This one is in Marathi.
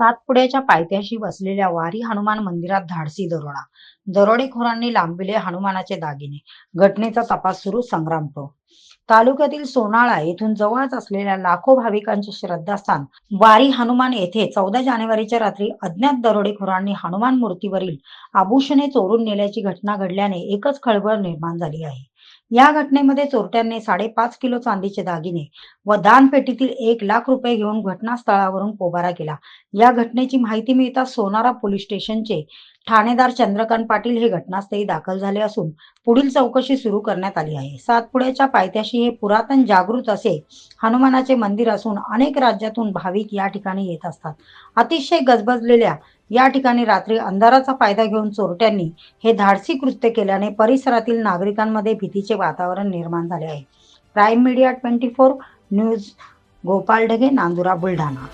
सातपुड्याच्या पायथ्याशी वसलेल्या वारी हनुमान मंदिरात धाडसी दरोडा. दरोडेखोरांनी लांबिले हनुमानाचे दागिने. घटनेचा तपास सुरू संग्रामपूर तालुक्यातील सोनाळा येथून जवळच असलेल्या लाखो भाविकांचे श्रद्धास्थान. वारी हनुमान येथे चौदा जानेवारीच्या रात्री अज्ञात दरोडेखोरांनी हनुमान मूर्तीवरील आभूषणे चोरून नेल्याची घटना घडल्याने एकच खळबळ निर्माण झाली आहे. या घटनेमध्ये चोरट्यांनी साडेपाच किलो चांदीचे दागिने व दानपेटीतील एक लाख रुपये घेऊन घटनास्थळावरून पोबारा केला. या घटनेची माहिती मिळताच सोनारा पोलीस स्टेशनचे ठाणेदार चंद्रकांत पाटील हे घटनास्थळी दाखल झाले असून पुढील चौकशी सुरू करण्यात आली आहे. सातपुड्याच्या पायथ्याशी हे पुरातन जागृत असे हनुमानाचे मंदिर असून अनेक राज्यातून भाविक या ठिकाणी येत असतात. अतिशय गजबजलेल्या या ठिकाणी रात्री अंधाराचा फायदा घेऊन चोरट्यांनी हे धाडसी कृत्य केल्याने परिसरातील नागरिकांमध्ये भीतीचे वातावरण निर्माण झाले आहे. Prime media twenty four news Gopal Dhage Nandura Buldhana.